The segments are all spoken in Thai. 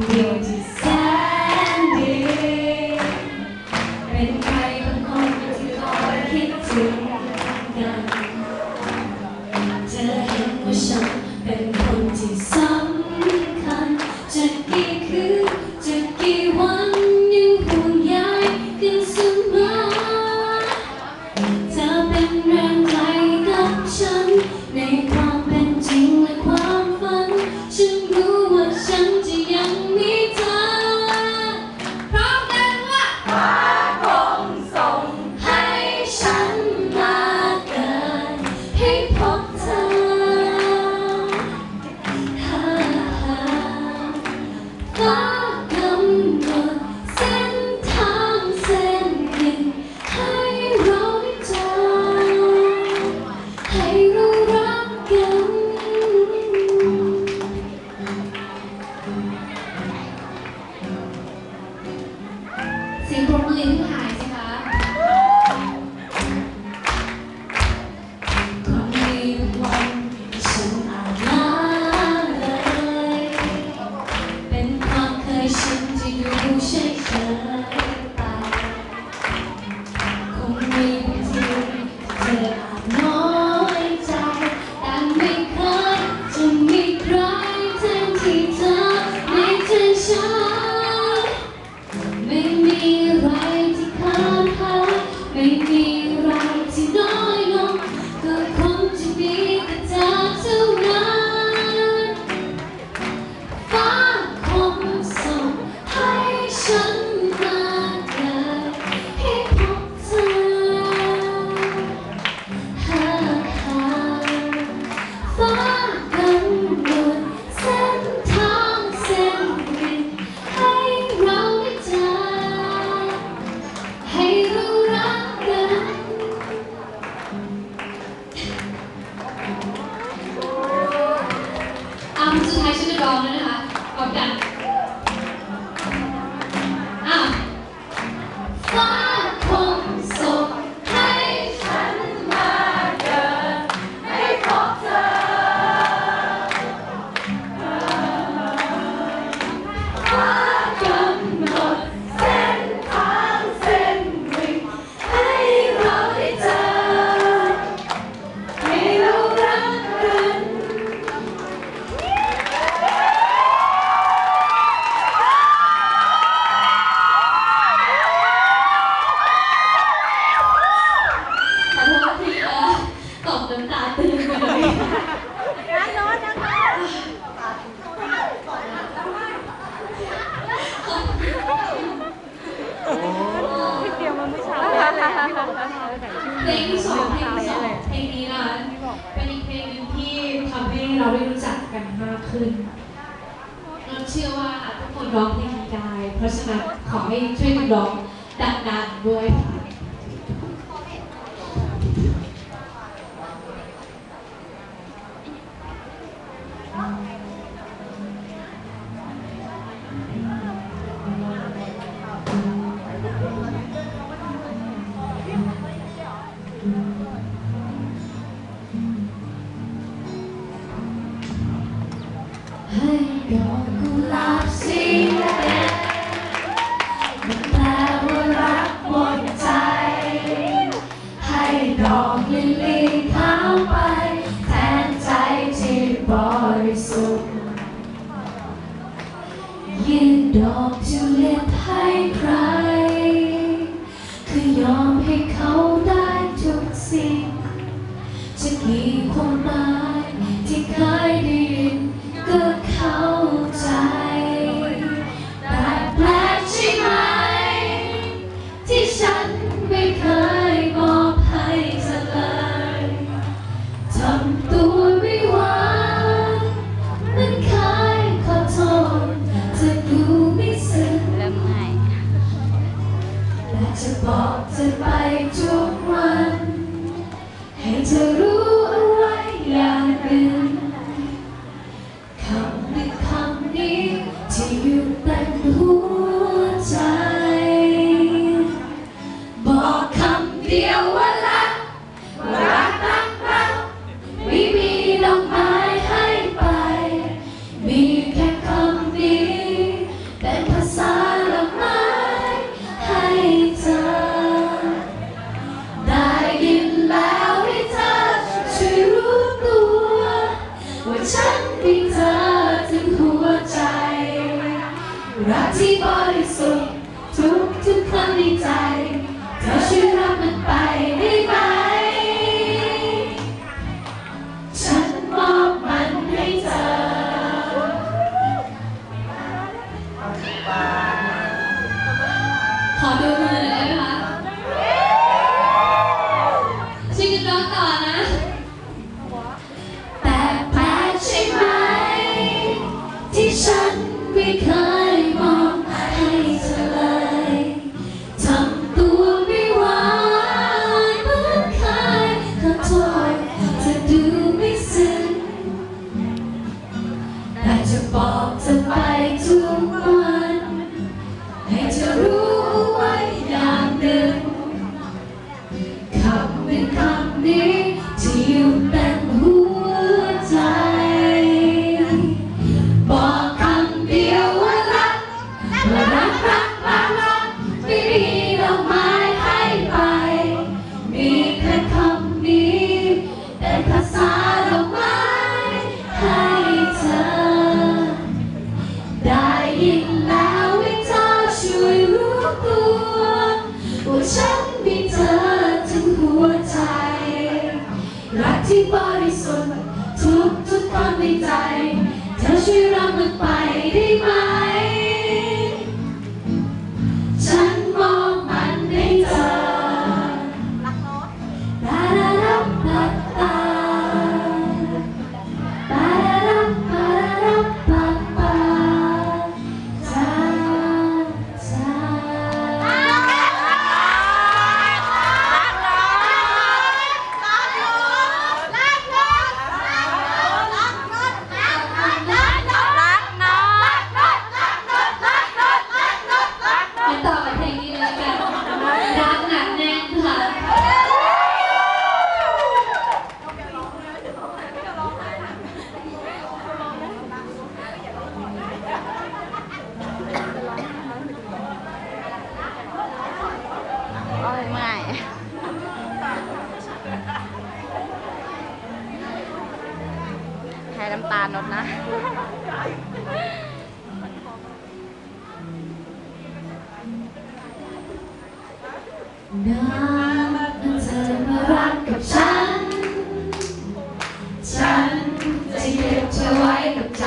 Deus. สียงปรบมือที่หายสิคะคนมีวันฉันอาจลาเลย เป็นความเคยชินที่ดูเฉยเฉยไปคงมีบางทีเธออาจนอย เพลงที่สองเพลงที่สองเพลงนี้นะเป็นอีกเพลงหนึ่งที่ทำให้เราได้รู้จักกันมากขึ้นเราเชื่อว่าทุกคนร้องเพลงนี้ได้ เพราะฉะนั้นขอให้ช่วยกันร้องดังๆด้วยค่ะ 天空吗 เดียววันละรักรักรักไม่มีดอกไม้ให้ไป มีแค่คำนี้เป็นภาษาดอกไม้ให้เธอ ได้ยินแล้วให้เธอช่วยรู้ตัว ว่าฉันมีเธอถึงหัวใจ รักที่บริ ตาลนดนะ น้ำเธอมารักกับฉัน ฉันจะเก็บเธอไว้กับใจ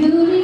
beauty.